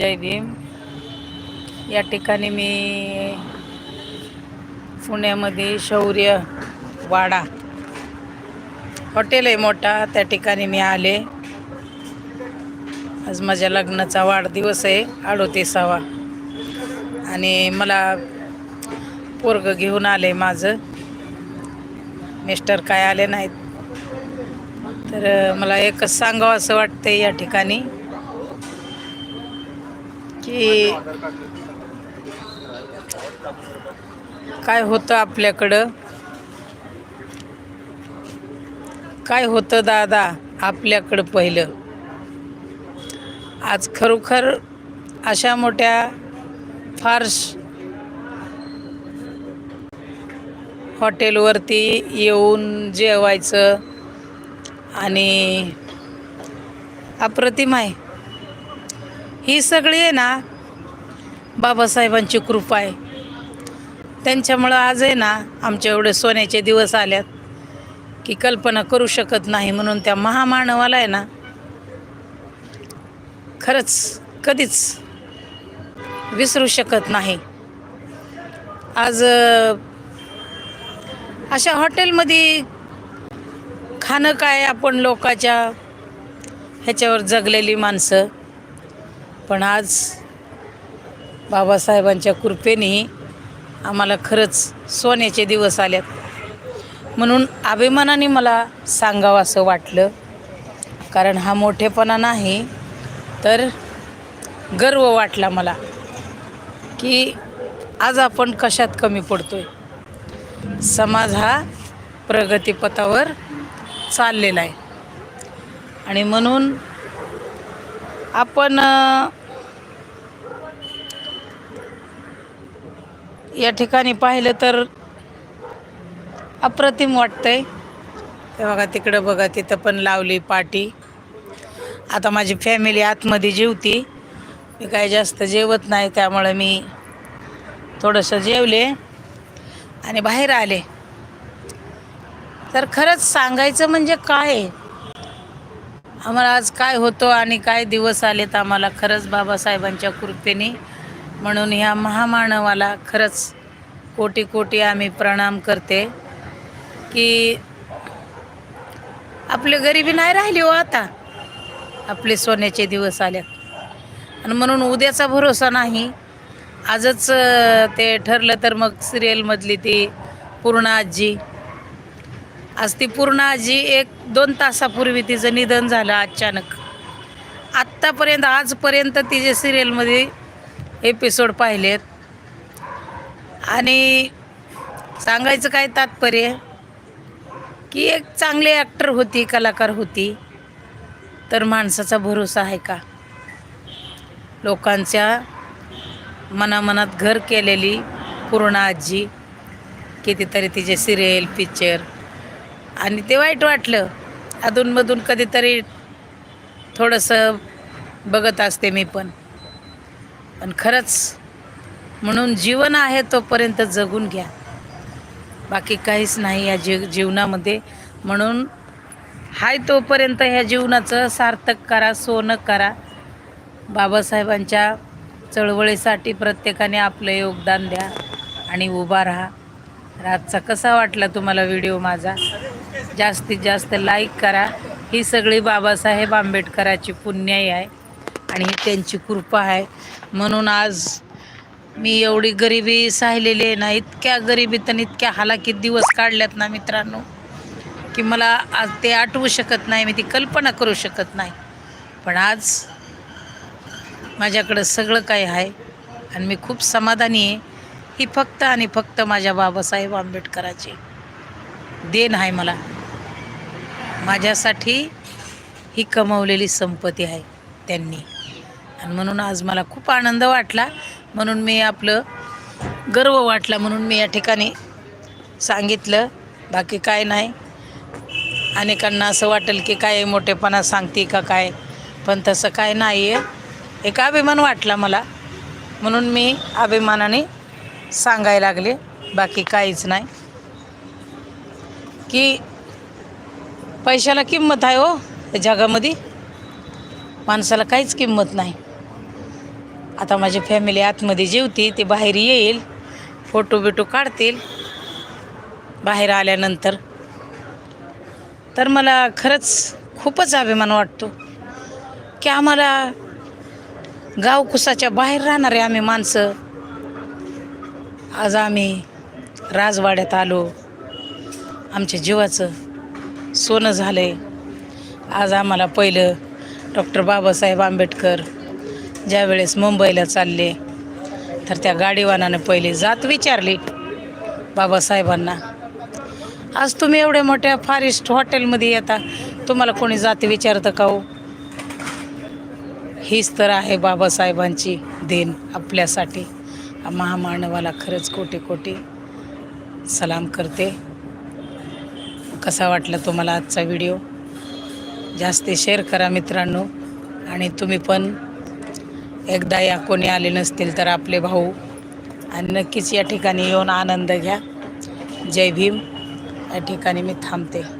जय भीम या ठिकाणी मी पुण्यामध्ये शौर्य वाडा हॉटेल आहे मोठा. त्या ठिकाणी मी आले. आज माझ्या लग्नाचा वाढदिवस आहे अडोतीसावा. आणि मला पोरग घेऊन आले माझं. मिस्टर काय आले नाहीत. तर मला एकच सांगावं असं वाटतंय या ठिकाणी. की काय होतं आपल्याकडं? काय होतं दादा आपल्याकडं पहिलं? आज खरोखर अशा मोठ्या फार्स हॉटेलवरती येऊन जेवायचं आणि अप्रतिम आहे. ही सगळी आहे ना बाबासाहेबांची कृपा आहे. त्यांच्यामुळं आज आहे ना आमच्या एवढे सोन्याचे दिवस आल्यात की कल्पना करू शकत नाही म्हणून त्या महामानवाला आहे ना खरंच कधीच विसरू शकत नाही. आज अशा हॉटेलमध्ये खाणं काय आपण लोकाच्या ह्याच्यावर जगलेली माणसं पण आज बाबासाहेबांच्या कृपेने आम्हाला खरंच सोन्याचे दिवस आल्यात म्हणून अभिमानाने मला सांगावं असं वाटलं. कारण हा मोठेपणा नाही तर गर्व वाटला मला की आज आपण कशात कमी पडतो आहे समाज हा प्रगतीपथावर चाललेला आहे. आणि म्हणून आपण या ठिकाणी पाहिलं तर अप्रतिम वाटतंय. ते बघा तिकडं बघा तिथं पण लावली पाटी. आता माझी फॅमिली आतमध्ये जेवती. मी काय जास्त जेवत नाही त्यामुळे मी थोडंसं जेवले आणि बाहेर आले. तर खरंच सांगायचं म्हणजे काय? आम्हाला आज काय होतो आणि काय दिवस आलेत आम्हाला खरंच बाबासाहेबांच्या कृपेने. म्हणून ह्या महामानवाला खरंच कोटी कोटी आम्ही प्रणाम करते की आपली गरिबी नाही राहिली हो आता. आपले सोन्याचे दिवस आल्यात. आणि म्हणून उद्याचा भरोसा नाही. आजच ते ठरलं तर मग सिरियलमधली ती पूर्ण आजी. आज ती पूर्ण आजी एक दोन तासापूर्वी तिचं निधन झालं अचानक. आत्तापर्यंत आजपर्यंत तिचे सिरियलमध्ये एपिसोड पाहिलेत. आणि सांगायचं काय तात्पर्य? की एक चांगली ॲक्टर होती कलाकार होती. तर माणसाचा भरोसा आहे का? लोकांच्या मनामनात घर केलेली पूर्ण आजी कितीतरी तिचे सिरियल पिक्चर आणि ते वाईट वाटलं. अधूनमधून कधीतरी थोडंसं बघत असते मी पण. पण खरंच म्हणून जीवन आहे तोपर्यंत जगून घ्या. बाकी काहीच नाही या जीव जीवनामध्ये. म्हणून हाय तोपर्यंत ह्या जीवनाचं सार्थक करा सोनं करा. बाबासाहेबांच्या चळवळीसाठी प्रत्येकाने आपलं योगदान द्या आणि उभा राहा. रातचा कसा वाटला तुम्हाला व्हिडिओ माझा? जास्तीत जास्त लाईक करा. ही सगळी बाबासाहेब आंबेडकराची पुण्याई आहे. आणि ही त्यांची कृपा आहे. म्हणून आज मी एवढी गरिबी साहिलेली आहे ना इतक्या गरिबीत आणि इतक्या हालाकीत दिवस काढल्यात ना मित्रांनो की मला आज ते आठवू शकत नाही मी ती कल्पना करू शकत नाही. पण आज माझ्याकडं सगळं काही आहे आणि मी खूप समाधानी आहे. ही फक्त आणि फक्त माझ्या बाबासाहेब आंबेडकराची देण आहे मला. माझ्यासाठी ही कमवलेली संपत्ती आहे त्यांनी. आणि म्हणून आज मला खूप आनंद वाटला. म्हणून मी आपलं गर्व वाटला म्हणून मी या ठिकाणी सांगितलं. बाकी काय नाही. अनेकांना असं वाटेल की काय मोठेपणा सांगते का काय पण तसं काय नाही आहे एक अभिमान वाटला मला. म्हणून मी अभिमानाने सांगायला लागले. बाकी काहीच नाही. की पैशाला किंमत आहे हो. जगामध्ये माणसाला काहीच किंमत नाही. आता माझी फॅमिली आतमध्ये जेवती ते बाहेर येईल. फोटो बिटो काढतील. बाहेर आल्यानंतर. तर मला खरंच खूपच अभिमान वाटतो की आम्हाला गावकुसाच्या बाहेर राहणारे आम्ही माणसं. आज आम्ही राजवाड्यात आलो. आमच्या जीवाचं सोनं झालं आहे आज आम्हाला पहिलं डॉक्टर बाबासाहेब आंबेडकर ज्यावेळेस मुंबईला चालले तर त्या गाडीवानानं पहिले जात विचारली बाबासाहेबांना आज तुम्ही एवढ्या मोठ्या फॉरेस्ट हॉटेलमध्ये येता तुम्हाला कोणी जात विचारतं का हो? हीच तर आहे बाबासाहेबांची देण आपल्यासाठी. महामानवाला खरंच कोटी कोटी सलाम करते. कसा वाटला तुम्हाला आजचा व्हिडिओ? जास्ती शेअर करा मित्रांनो आणि तुम्ही पण एकदा या कोणी आले नसतील तर आपले भाऊ. आणि नक्कीच या ठिकाणी येऊन आनंद घ्या. जय भीम. या ठिकाणी मी थांबते.